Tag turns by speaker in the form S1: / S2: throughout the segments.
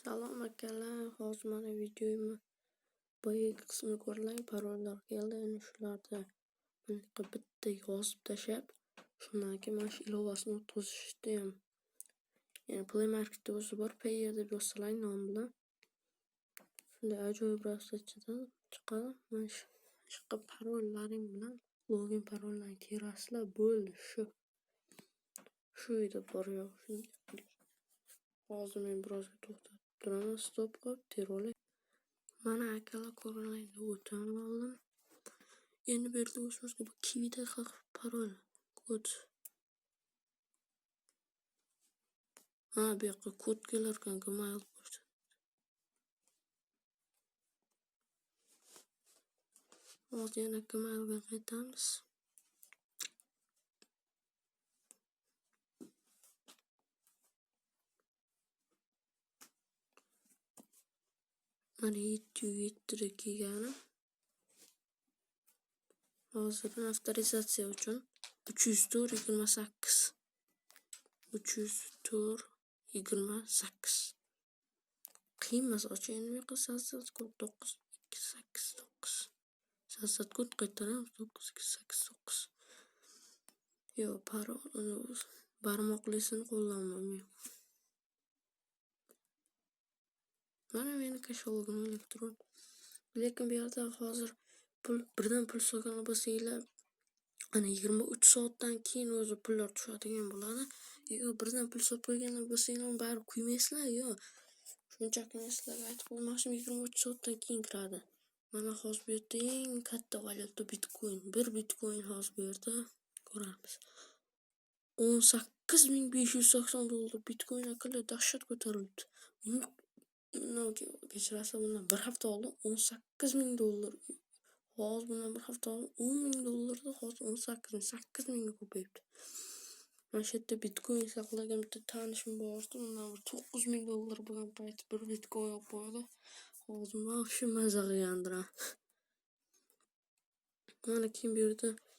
S1: Salom akalar, hozir mana videoyimni boyagi qismini ko'rlang, parollar keldi. Endi shularni bunaqa bitta yozib tashlab, shundan keyin mana shu ilovasini o'tkazishdiyam. Ya'ni Play Marketda o'zi bor, Payer deb yozsalar nom bilan. Shunday ajoyib rastachadan chiqadi. Mana shu yoqqa parollaring bilan login parollarni terasizlar, bo'ldi shu. Shu edi bor yo'q shunday. Hozir men birozga to'xtadim. Duran'a stop kop terörle. Bana akala koronayla utanma oğlum. Yeni bir de uçmuş gibi kivide kalk parol. Good. Ha bir dakika kod gelir kanka mail koştu. Oldu yana mail vermediniz. mana yettiyu yettida kelgani hozir avtorizatsiya uchun uch yuz to'rt yigirma sakkiz uch yuz to'rt yigirma sakkiz qiyin to'qqiz ikki sakkiz to'qqiz sаko qaytaramiz to'qqiz ikki sakkiz to'qqiz yoqparol barmoqlisini qo'llaaman mn Mana meni kashologim elektron. Lekin bu yerda hozir pul birdan pul solgan bo'lsanglar, ana 23 soatdan keyin o'zi pullar tushadigan bo'ladi. Yo, birdan pul solib qo'ygan bo'lsanglar, baribir kuymaysizlar yo. Shunchaki sizlarga aytib qo'ymoqchim 23 soatdan keyin kiradi. Mana hozir bu yerda eng katta valyuta Bitcoin. 1 Bitcoin hozir bu yerda ko'ramiz. 18580 dollar Bitcoin akalar dahshat ko'tarilibdi. ne oluyor? Geçen hafta bundan bir hafta oldu. 18 bin dolar. Haz bundan bir hafta oldu. 10 bin dolardı. Haz 18 bin. 8 bin ko'payibdi. Mana shu bitcoin saqlagan bitta tanishim bordi. Undan bir 9 ming dollar bo'lgan payt bir bitcoin olib qo'ydi. Hozir man shu maza qilgandir. Mana keyin bu yerda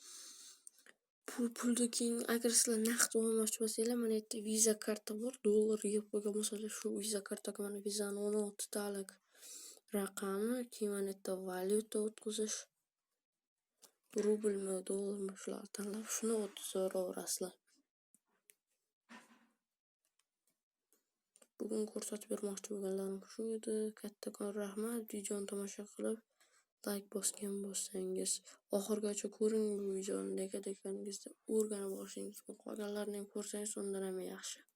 S1: pul pulni keyin agar sizlar naqd olmoqchi bo'lsanglar, mana yerda Visa karta bor. Dollar yig'ib qo'ygan bo'lsanglar, shu Visa kartaga mana vizani o'n oltitalik raqami, keyin mana yerda valyuta o'tkazish. Rublmi, dollarmi shularni tanlab, shuni o'tkazaverasizlar. Bugun ko'rsatib bermoqchi bo'lganlarim shu edi. Kattakon rahmat videoni tomosha qilib, like bosgan bo'lsangiz, oxirigacha ko'ring bu videoni nega deganingizda o'rganib olishingiz mumkin. Qolganlarini ko'rsangiz undan ham yaxshi.